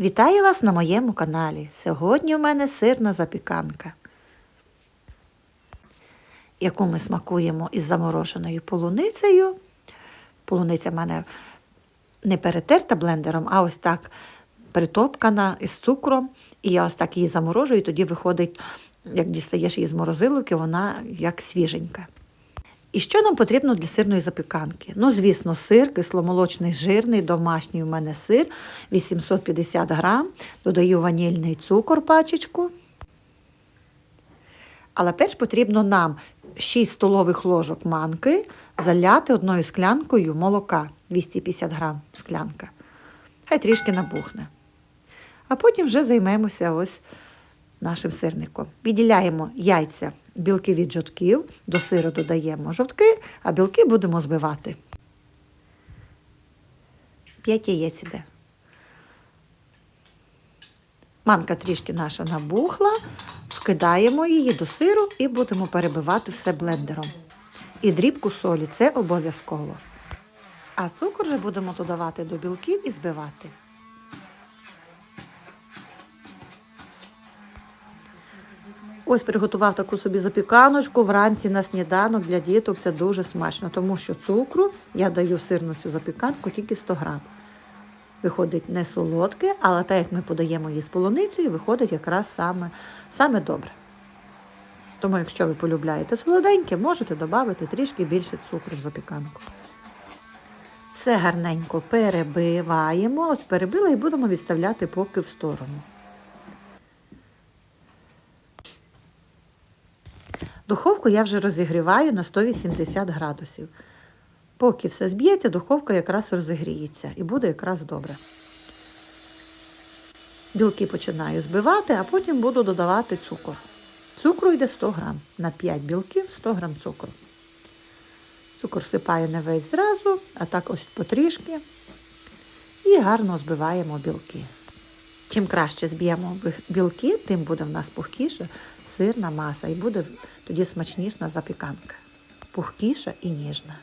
Вітаю вас на моєму каналі. Сьогодні у мене сирна запіканка, яку ми смакуємо із замороженою полуницею. Полуниця в мене не перетерта блендером, а ось так притопкана із цукром. І я ось так її заморожую, і тоді виходить, як дістаєш її з морозилки, вона як свіженька. І що нам потрібно для сирної запіканки? Ну, звісно, сир, кисломолочний жирний, домашній у мене сир 850 грам. Додаю ванільний цукор пачечку. Але перш потрібно нам 6 столових ложок манки заляти одною склянкою молока 250 грам склянка. Хай трішки набухне. А потім вже займемося ось нашим сирником. Відділяємо яйця, білки від жовтків, до сиру додаємо жовтки, а білки будемо збивати. 5 яєць іде. Манка трішки наша набухла, вкидаємо її до сиру і будемо перебивати все блендером. І дрібку солі це обов'язково. А цукор вже будемо додавати до білків і збивати. Ось приготував таку собі запіканочку вранці на сніданок для діток. Це дуже смачно, тому що цукру я даю сирну цю запіканку тільки 100 грам. Виходить не солодке, але так як ми подаємо її з полуницею, виходить якраз саме, саме добре. Тому, якщо ви полюбляєте солоденьке, можете додати трішки більше цукру в запіканку. Все гарненько перебиваємо, ось перебили і будемо відставляти поки в сторону. Духовку я вже розігріваю на 180 градусів. Поки все зб'ється, духовка якраз розігріється і буде якраз добре. Білки починаю збивати, а потім буду додавати цукор. Цукру йде 100 грам. На 5 білків 100 грам цукру. Цукор всипаю не весь зразу, а так ось потрішки. І гарно збиваємо білки. Чим краще зб'ємо білки, тим буде в нас пухкіше сирна маса і буде тоді смачніша запіканка. Пухкіша і ніжна.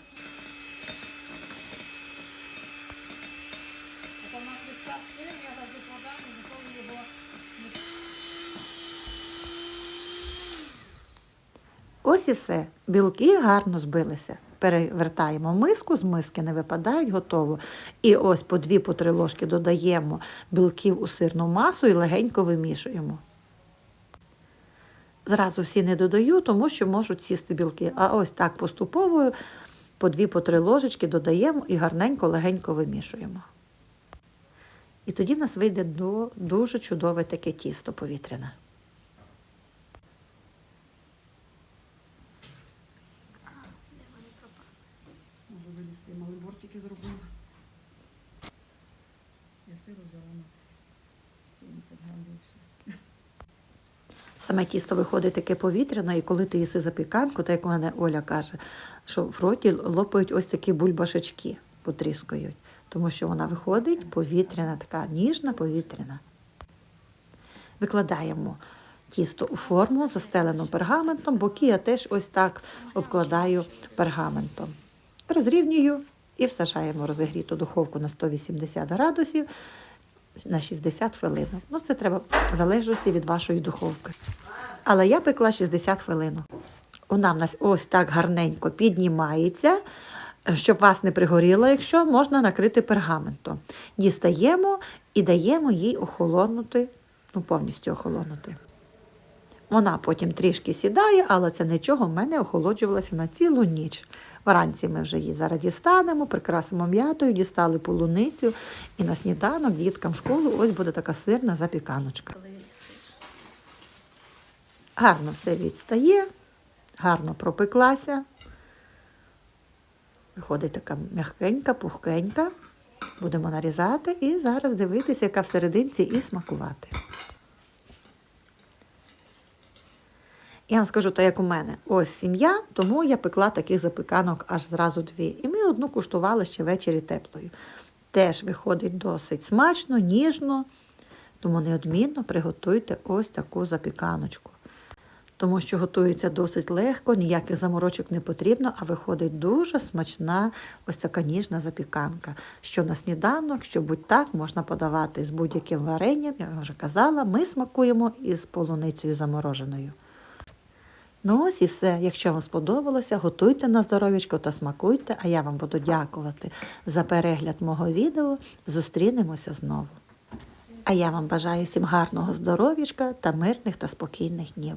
Ось і все. Білки гарно збилися. Перевертаємо миску, з миски не випадають, готово. І ось по дві по три ложки додаємо білків у сирну масу і легенько вимішуємо. Зразу всі не додаю, тому що можуть сісти білки. А ось так поступово по дві по три ложечки додаємо і гарненько, легенько вимішуємо. І тоді в нас вийде дуже чудове таке тісто повітряне. Мали бортики зробила. Я сиру взяла на 70 грам більше. Саме тісто виходить таке повітряне, і коли ти їси запіканку, так як мене Оля каже, що в роті лопають ось такі бульбашечки, потріскають, тому що вона виходить повітряна, така ніжна, повітряна. Викладаємо тісто у форму, застелену пергаментом, боки я теж ось так обкладаю пергаментом. Розрівнюю і всажаємо розігріту духовку на 180 градусів на 60 хвилин. Ну, це треба в залежності від вашої духовки. Але я пекла 60 хвилин. Вона в нас ось так гарненько піднімається, щоб вас не пригоріло, якщо можна накрити пергаментом. Дістаємо і даємо їй охолонути, ну повністю охолонути. Вона потім трішки сідає, але це нічого, в мене охолоджувалася на цілу ніч. Вранці ми вже її зараз дістанемо, прикрасимо м'ятою, дістали полуницю і на сніданок діткам в школу ось буде така сирна запіканочка. Гарно все відстає, гарно пропеклася. Виходить така м'ягкенька, пухкенька. Будемо нарізати і зараз дивитися, яка всерединці, і смакувати. Я вам скажу, так як у мене ось сім'я, тому я пекла таких запіканок аж зразу дві. І ми одну куштували ще ввечері теплою. Теж виходить досить смачно, ніжно, тому неодмінно приготуйте ось таку запіканочку. тому що готується досить легко, ніяких заморочок не потрібно, а виходить дуже смачна ось така ніжна запіканка. Що на сніданок, що будь-так можна подавати з будь-яким варенням. Я вже казала, ми смакуємо із полуницею замороженою. Ну ось і все. Якщо вам сподобалося, готуйте на здоров'ячко та смакуйте, а я вам буду дякувати за перегляд мого відео. Зустрінемося знову. А я вам бажаю всім гарного здоров'ячка та мирних та спокійних днів.